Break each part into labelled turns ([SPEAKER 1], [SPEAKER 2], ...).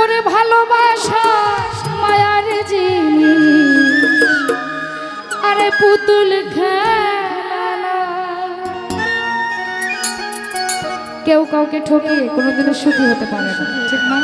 [SPEAKER 1] ওরে ভালোবাসা, মায়ার জিনি আরে পুতুল খেলা কেউ কাউকে ঠকে কোনোদিনও সুখী হতে পারে না, ঠিক না?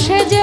[SPEAKER 1] সে যে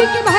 [SPEAKER 1] 아. 쉽게